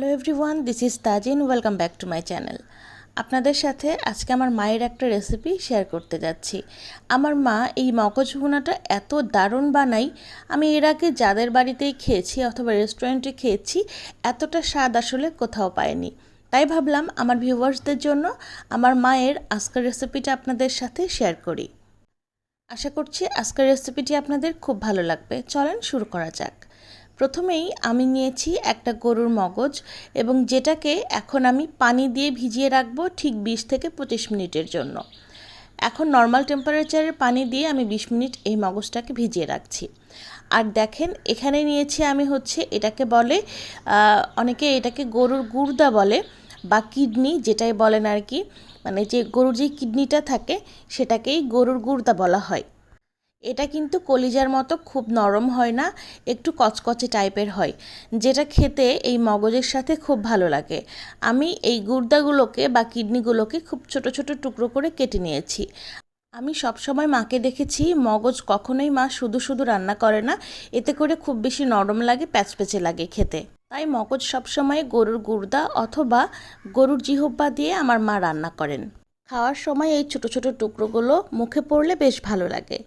Hello everyone, this is Tajin, welcome back to my channel. আপনাদের সাথে আজকে আমার মায়ের একটা রেসিপি শেয়ার করতে যাচ্ছি। আমার মা এই মগজ ভুনাটা এত দারুণ বানাই আমি এর আগে যাদের বাড়িতেই খেয়েছি অথবা রেস্টুরেন্টে খেয়েছি, এতটা স্বাদ আসলে কোথাও পাইনি তাই ভাবলাম আমার ভিউয়ার্সদের জন্য আমার মায়ের আজকের রেসিপিটা আপনাদের সাথে শেয়ার করি। আশা করছি আজকের রেসিপিটি আপনাদের খুব ভালো লাগবে। চলেন শুরু করা যাক। প্রথমেই আমি নিয়েছি একটা গরুর মগজ এবং যেটাকে এখন আমি পানি দিয়ে ভিজিয়ে রাখব ঠিক বিশ থেকে পঁচিশ মিনিটের জন্য। এখন নর্মাল টেম্পারেচারের পানি দিয়ে আমি বিশ মিনিট এই মগজটাকে ভিজিয়ে রাখছি। আর দেখেন, এখানে নিয়েছি আমি হচ্ছে এটাকে বলে অনেকে এটাকে গরুর গুর্দা বলে বা কিডনি যেটাই বলেন আর কি। মানে যে গরুর যে কিডনিটা থাকে, সেটাকেই গরুর গুর্দা বলা হয়। এটা কিন্তু কলিজার মতো খুব নরম হয় না, একটু কচকচে টাইপের হয়, যেটা খেতে এই মগজের সাথে খুব ভালো লাগে। আমি এই গুর্দাগুলোকে বা কিডনিগুলোকে খুব ছোট ছোট টুকরো করে কেটে নিয়েছি। আমি সবসময় মাকে দেখেছি, মগজ কখনোই মা শুধু শুধু রান্না করে না, এতে করে খুব বেশি নরম লাগে, প্যাচপ্যাচে লাগে খেতে। তাই মগজ সবসময় গরুর গুর্দা অথবা গরুর জিহব্বা দিয়ে আমার মা রান্না করেন। খাওয়ার সময় এই ছোট ছোট টুকরোগুলো মুখে পড়লে বেশ ভালো লাগে।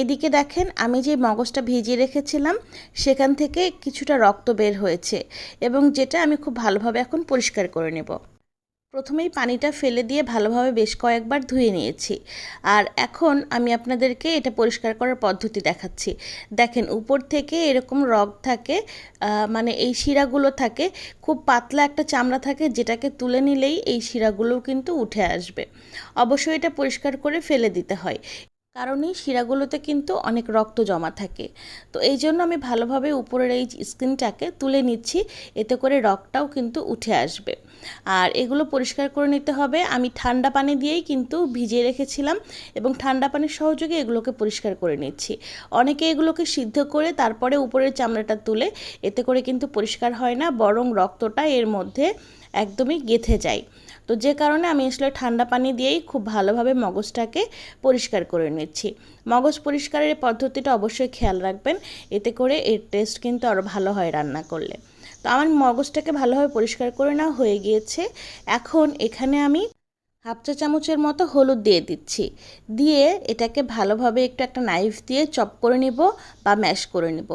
এদিকে দেখেন, আমি যে মগজটা ভিজিয়ে রেখেছিলাম, সেখান থেকে কিছুটা রক্ত বের হয়েছে এবং যেটা আমি খুব ভালোভাবে এখন পরিষ্কার করে নেব। প্রথমেই পানিটা ফেলে দিয়ে ভালোভাবে বেশ কয়েকবার ধুয়ে নিয়েছি। আর এখন আমি আপনাদেরকে এটা পরিষ্কার করার পদ্ধতি দেখাচ্ছি। দেখেন, উপর থেকে এরকম রগ থাকে মানে এই শিরাগুলো থাকে, খুব পাতলা একটা চামড়া থাকে যেটাকে তুলে নিলেই এই শিরাগুলোও কিন্তু উঠে আসবে। অবশ্যই এটা পরিষ্কার করে ফেলে দিতে হয়। কারণ শিরাগুলোতে কিন্তু অনেক রক্ত জমা থাকে। তো এই জন্য আমি ভালোভাবে উপরের এই স্কিনটাকে তুলে নিচ্ছি, এতে করে রক্তটাও কিন্তু উঠে আসবে। আর এগুলো পরিষ্কার করে নিতে হবে। আমি ঠান্ডা পানি দিয়েই কিন্তু ভিজিয়ে রেখেছিলাম এবং ঠান্ডা পানির সহযোগে এগুলোকে পরিষ্কার করে নিচ্ছি। অনেকে এগুলোকে সিদ্ধ করে তারপরে উপরের চামড়াটা তুলে এতে করে কিন্তু পরিষ্কার হয় না, বরং রক্তটা এর মধ্যে একদমই গেথে যায়। তো যে কারণে আমি আসলে ঠান্ডা পানি দিয়েই খুব ভালোভাবে মগজটাকে পরিষ্কার করে নিচ্ছি। মগজ পরিষ্কারের পদ্ধতিটা অবশ্যই খেয়াল রাখবেন, এতে করে এর টেস্ট কিন্তু আরও ভালো হয় রান্না করলে। তো আমার মগজটাকে ভালোভাবে পরিষ্কার করে নেওয়া হয়ে গিয়েছে। এখন এখানে আমি হাফ চা চামচের মতো হলুদ দিয়ে দিচ্ছি। দিয়ে এটাকে ভালোভাবে একটু, একটা নাইফ দিয়ে চপ করে নিব বা ম্যাশ করে নিব।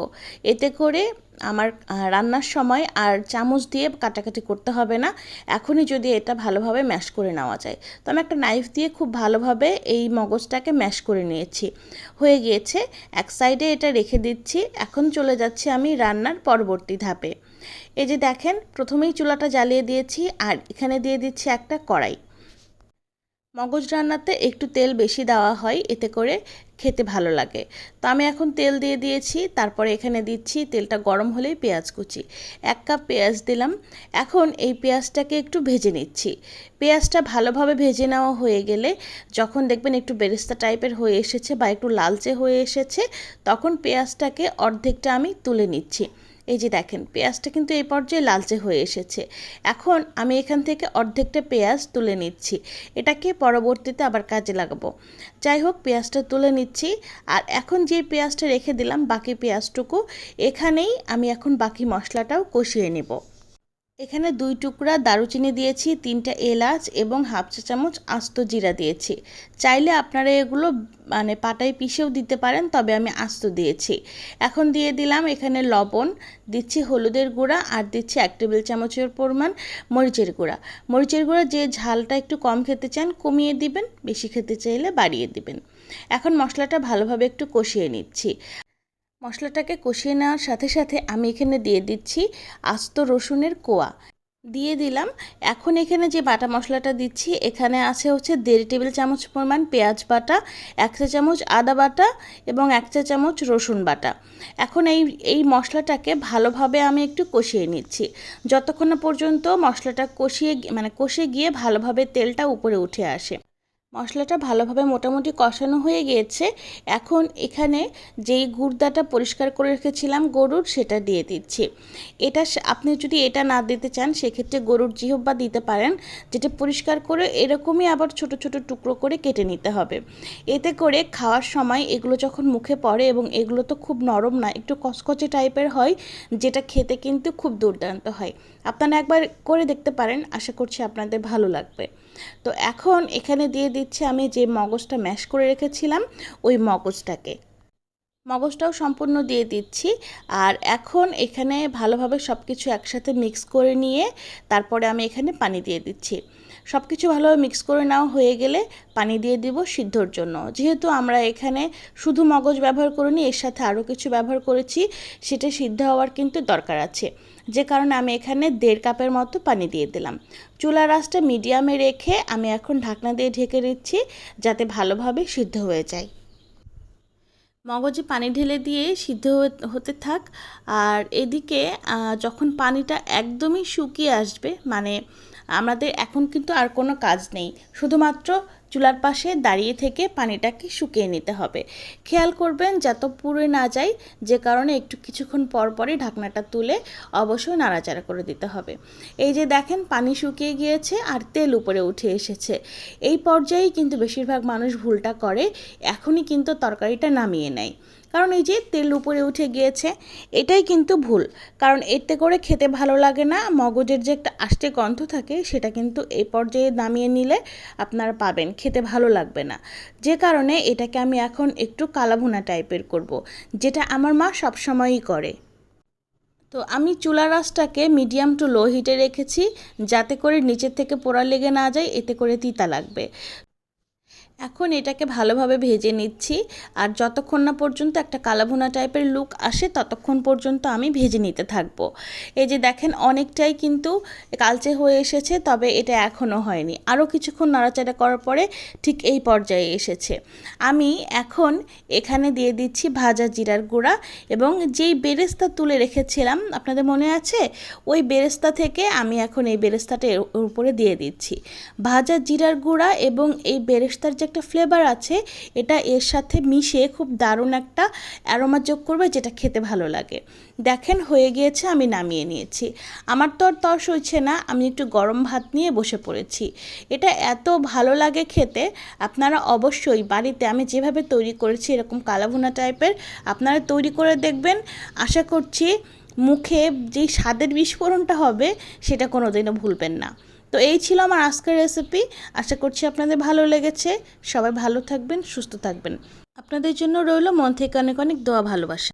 এতে করে আমার রান্নার সময় আর চামচ দিয়ে কাটাকাটি করতে হবে না। এখনই যদি এটা ভালোভাবে ম্যাশ করে নেওয়া যায়। তো আমি একটা নাইফ দিয়ে খুব ভালোভাবে এই মগজটাকে ম্যাশ করে নিয়েছি। হয়ে গিয়েছে, এক সাইডে এটা রেখে দিচ্ছি। এখন চলে যাচ্ছি আমি রান্নার পরবর্তী ধাপে। এই যে দেখেন, প্রথমেই চুলাটা জ্বালিয়ে দিয়েছি আর এখানে দিয়ে দিচ্ছি একটা কড়াই। মগজ রান্নাতে একটু তেল বেশি দেওয়া হয়, এতে করে খেতে ভালো লাগে। তো আমি এখন তেল দিয়ে দিয়েছি, তারপরে এখানে দিচ্ছি তেলটা গরম হলেই পেঁয়াজ কুচি। এক কাপ পেঁয়াজ দিলাম, এখন এই পেঁয়াজটাকে একটু ভেজে নিচ্ছি। পেঁয়াজটা ভালোভাবে ভেজে নেওয়া হয়ে গেলে যখন দেখবেন একটু বেরেস্তা টাইপের হয়ে এসেছে বা একটু লালচে হয়ে এসেছে, তখন পেঁয়াজটাকে অর্ধেকটা আমি তুলে নিচ্ছি। এই যে দেখেন, পেঁয়াজটা কিন্তু এই পর্যায়ে লালচে হয়ে এসেছে। এখন আমি এখান থেকে অর্ধেকটা পেঁয়াজ তুলে নিচ্ছি। এটাকে পরবর্তীতে আবার কাজে লাগাবো। যাই হোক, পেঁয়াজটা তুলে নিচ্ছি। আর এখন যে পেঁয়াজটা রেখে দিলাম বাকি পেঁয়াজটুকু, এখানেই আমি এখন বাকি মশলাটাও কষিয়ে নেব। এখানে দুই টুকরা দারুচিনি দিয়েছি, তিনটা এলাচ এবং হাফ চা চামচ আস্ত জিরা দিয়েছি। চাইলে আপনারা এগুলো মানে পাটায় পিষেও দিতে পারেন, তবে আমি আস্ত দিয়েছি। এখন দিয়ে দিলাম এখানে লবণ, দিচ্ছি হলুদের গুঁড়া আর দিচ্ছি এক টেবিল চামচের পরিমাণ মরিচের গুঁড়া। মরিচের গুঁড়া যে ঝালটা একটু কম খেতে চান, কমিয়ে দিবেন, বেশি খেতে চাইলে বাড়িয়ে দিবেন। এখন মশলাটা ভালোভাবে একটু কষিয়ে নিচ্ছি। মশলাটাকে কষিয়ে নেওয়ার সাথে সাথে আমি এখানে দিয়ে দিচ্ছি আস্ত রসুনের কোয়া। দিয়ে দিলাম। এখন এখানে যে বাটা মশলাটা দিচ্ছি, এখানে আছে হচ্ছে দেড় টেবিল চামচ পরিমাণ পেঁয়াজ বাটা, এক চা চামচ আদা বাটা এবং এক চা চামচ রসুন বাটা। এখন এই এই মশলাটাকে ভালোভাবে আমি একটু কষিয়ে নিচ্ছি। যতক্ষণ পর্যন্ত মশলাটা কষিয়ে মানে কষে গিয়ে ভালোভাবে তেলটা উপরে উঠে আসে। মশলাটা ভালোভাবে মোটামুটি কষানো হয়ে গিয়েছে। এখন এখানে যেই গুড়দাটা পরিষ্কার করে রেখেছিলাম গরুর, সেটা দিয়ে দিচ্ছি। এটা আপনি যদি এটা না দিতে চান, সেক্ষেত্রে গরুর জিহ্বা দিতে পারেন, যেটা পরিষ্কার করে এরকমই আবার ছোট ছোট টুকরো করে কেটে নিতে হবে। এতে করে খাওয়ার সময় এগুলো যখন মুখে পড়ে এবং এগুলো তো খুব নরম না, একটু কচকচে টাইপের হয়, যেটা খেতে কিন্তু খুব দুর্দান্ত হয়। আপনারা একবার করে দেখতে পারেন, আশা করছি আপনাদের ভালো লাগবে। তো এখন এখানে দিয়ে দিচ্ছি, আমি যে মগজটা ম্যাশ করে রেখেছিলাম, ওই মগজটাকে। মগজটাও সম্পূর্ণ দিয়ে দিচ্ছি, আর এখন এখানে ভালোভাবে সব কিছু একসাথে মিক্স করে নিয়ে, তারপরে আমি এখানে পানি দিয়ে দিচ্ছি। সব কিছু ভালোভাবে মিক্স করে নেওয়া হয়ে গেলে পানি দিয়ে দিব সিদ্ধর জন্য। যেহেতু আমরা এখানে শুধু মগজ ব্যবহার করিনি, এর সাথে আরও কিছু ব্যবহার করেছি, সেটা সিদ্ধ হওয়ার কিন্তু দরকার আছে। যে কারণে আমি এখানে দেড় কাপের মতো পানি দিয়ে দিলাম। চুলা রাসটা মিডিয়ামে রেখে আমি এখন ঢাকনা দিয়ে ঢেকে দিচ্ছি যাতে ভালোভাবে সিদ্ধ হয়ে যায়। মগজে পানি ঢেলে দিয়ে সিদ্ধ হতে থাক। আর এদিকে যখন পানিটা একদমই শুকিয়ে আসবে মানে আমাদের এখন কিন্তু আর কোনো কাজ নেই। শুধুমাত্র চুলার পাশে দাঁড়িয়ে থেকে পানিটাকে শুকিয়ে নিতে হবে। খেয়াল করবেন, যাতে পুড়ে না যায়, যে কারণে একটু কিছুক্ষণ পর পরই ঢাকনাটা তুলে অবশ্যই নাড়াচাড়া করে দিতে হবে। এই যে দেখেন, পানি শুকিয়ে গিয়েছে আর তেল উপরে উঠে এসেছে। এই পর্যায়েই কিন্তু বেশিরভাগ মানুষ ভুলটা করে, এখনই কিন্তু তরকারিটা নামিয়ে নেয়। কারণ এই যে তেল উপরে উঠে গিয়েছে, এটাই কিন্তু ভুল। কারণ এতে করে খেতে ভালো লাগে না, মগজের যে একটা আষ্টে গন্ধ থাকে, সেটা কিন্তু এই পর্যায়ে নামিয়ে নিলে আপনারা পাবেন, খেতে ভালো লাগবে না। যে কারণে এটাকে আমি এখন একটু কালাভুনা টাইপের করব। যেটা আমার মা সবসময়ই করে। তো আমি চুলা রাসটাকে মিডিয়াম টু লো হিটে রেখেছি, যাতে করে নিচের থেকে পোড়া লেগে না যায়, এতে করে তিতা লাগবে। এখন এটাকে ভালোভাবে ভেজে নিচ্ছি। আর যতক্ষণ না পর্যন্ত একটা কালাভুনা টাইপের লুক আসে, ততক্ষণ পর্যন্ত আমি ভেজে নিতে থাকব। এই যে দেখেন, অনেকটাই কিন্তু কালচে হয়ে এসেছে, তবে এটা এখনও হয়নি। আরও কিছুক্ষণ নাড়াচাড়া করার পরে ঠিক এই পর্যায়ে এসেছে। আমি এখন এখানে দিয়ে দিচ্ছি ভাজা জিরার গুঁড়া এবং যেই বেরেস্তা তুলে রেখেছিলাম, আপনাদের মনে আছে? ওই বেরেস্তা থেকে আমি এখন এই বেরেস্তাটা উপরে দিয়ে দিচ্ছি। ভাজা জিরার গুঁড়া এবং এই বেরেস্তার যে একটা ফ্লেভার আছে, এটা এর সাথে মিশে খুব দারুণ একটা অ্যারোমা যোগ করবে, যেটা খেতে ভালো লাগে। দেখেন হয়ে গিয়েছে, আমি নামিয়ে নিয়েছি। আমার তো আর তর সইছে না, আমি একটু গরম ভাত নিয়ে বসে পড়েছি। এটা এত ভালো লাগে খেতে, আপনারা অবশ্যই বাড়িতে আমি যেভাবে তৈরি করেছি, এরকম কালাভুনা টাইপের আপনারা তৈরি করে দেখবেন। আশা করছি, মুখে যেই স্বাদের বিস্ফোরণটা হবে, সেটা কোনো দিনও ভুলবেন না। তো এই ছিল আমার আজকের রেসিপি আশা করছি আপনাদের ভালো লেগেছে। সবাই ভালো থাকবেন, সুস্থ থাকবেন। আপনাদের জন্য রইল মন থেকে অনেক অনেক দোয়া ভালোবাসা।